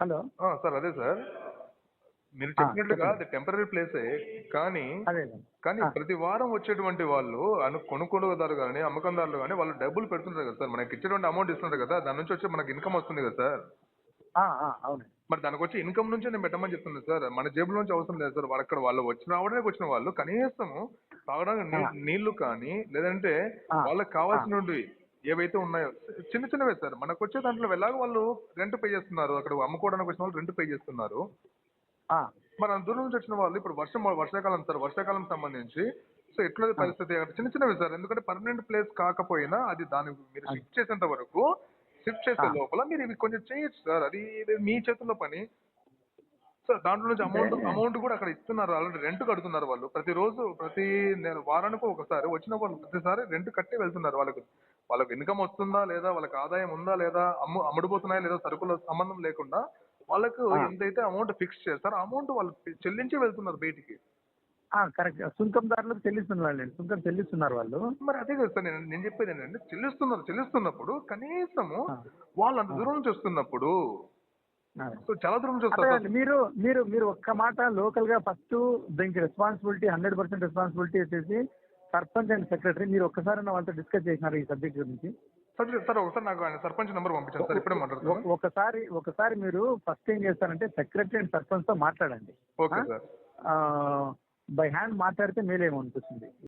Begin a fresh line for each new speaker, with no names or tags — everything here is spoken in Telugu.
హలో.
ఆ, సార్ అదే సార్. మీరు చెప్పినట్లుగా అది టెంపరీ ప్లేసే కానీ కానీ ప్రతి వారం వచ్చేటువంటి వాళ్ళు అను కొనుగోలుదారు కానీ అమ్మకందారులు కానీ వాళ్ళు డబ్బులు పెడుతుంటారు కదా సార్. మనకి ఇచ్చేటువంటి అమౌంట్ ఇస్తున్నారు కదా దాని నుంచి వచ్చి మనకి ఇన్కమ్ వస్తుంది కదా సార్. మరి దానికి వచ్చి ఇన్కమ్ నుంచే నేను పెట్టమని చెప్తున్నాను సార్. మన జేబుల నుంచి అవసరం లేదు సార్. అక్కడ వాళ్ళు వచ్చి రావడానికి వచ్చిన వాళ్ళు కనీసం తాగడానికి నీళ్ళు కానీ లేదంటే. వాళ్ళకి కావాల్సినవి ఏవైతే ఉన్నాయో చిన్న చిన్నవే సార్. మనకు వచ్చే దాంట్లో ఎలాగో వాళ్ళు రెంట్ పే చేస్తున్నారు. అక్కడ అమ్ముకోవడానికి వచ్చిన వాళ్ళు రెంట్ పే చేస్తున్నారు. మరి అంత దూరం నుంచి వచ్చిన వాళ్ళు ఇప్పుడు వర్షం వర్షాకాలం సార్. వర్షాకాలం సంబంధించి సో ఎట్లా పరిస్థితి? చిన్న చిన్నవి సార్. ఎందుకంటే పర్మనెంట్ ప్లేస్ కాకపోయినా అది దాని మీరు షిఫ్ట్ చేసేంత వరకు షిఫ్ట్ చేసే లోపల మీరు ఇవి కొంచెం చేయొచ్చు సార్. అది మీ చేతుల్లో పని. సార్ దాంట్లో నుంచి అమౌంట్ అమౌంట్ కూడా అక్కడ ఇస్తున్నారు. ఆల్రెడీ రెంట్ కడుతున్నారు వాళ్ళు. ప్రతిరోజు ప్రతి నెల వారానికి ఒకసారి వచ్చిన వాళ్ళు ప్రతిసారి రెంట్ కట్టి వెళ్తున్నారు వాళ్ళకి. వాళ్ళకి ఇన్కమ్ వస్తుందా లేదా వాళ్ళకి ఆదాయం ఉందా లేదా అమ్ము అమ్ముడుపోతున్నాయా లేదా సరుకుల సంబంధం లేకుండా వాళ్ళకు ఎంతైతే అమౌంట్ ఫిక్స్ చేస్తారో అమౌంట్ వాళ్ళు చెల్లించి వెళ్తున్నారు బయటికి.
కరెక్ట్. సుంకందారులకు చెల్లిస్తున్నారు సుంకం చెల్లిస్తున్నారు వాళ్ళు.
మరి అదే కదా సార్ నేను నేను చెప్పేది ఏంటంటే చెల్లిస్తున్నారు చెల్లిస్తున్నప్పుడు కనీసము వాళ్ళు అంత దూరం నుంచి వస్తున్నప్పుడు
అదే.
సో చాలా దూరం
అండి, మీరు మీరు మీరు ఒక్క మాట లోకల్గా ఫస్ట్ దీనికి రెస్పాన్సిబిలిటీ హండ్రెడ్ పర్సెంట్ రెస్పాన్సిబిలిటీ వచ్చేసి సర్పంచ్ అండ్ సెక్రటరీ మీరు ఒక్కసారి వాళ్ళతో డిస్కస్ చేసినారు ఈ సబ్జెక్ట్ గురించి.
సార్ సార్ ఒకసారి నాకు ఆయన సర్పంచ్ నెంబర్ పంపించండి సార్ ఇప్పుడే మాట్లాడుతున్నాను
ఒక- ఒకసారి ఒకసారి మీరు ఫస్ట్ ఏం చేస్తారంటే సెక్రటరీ అండ్ సర్పంచ్తో మాట్లాడండి.
Okay sir.
బై హ్యాండ్ మాట్లాడితే మేలేమో అనిపిస్తుంది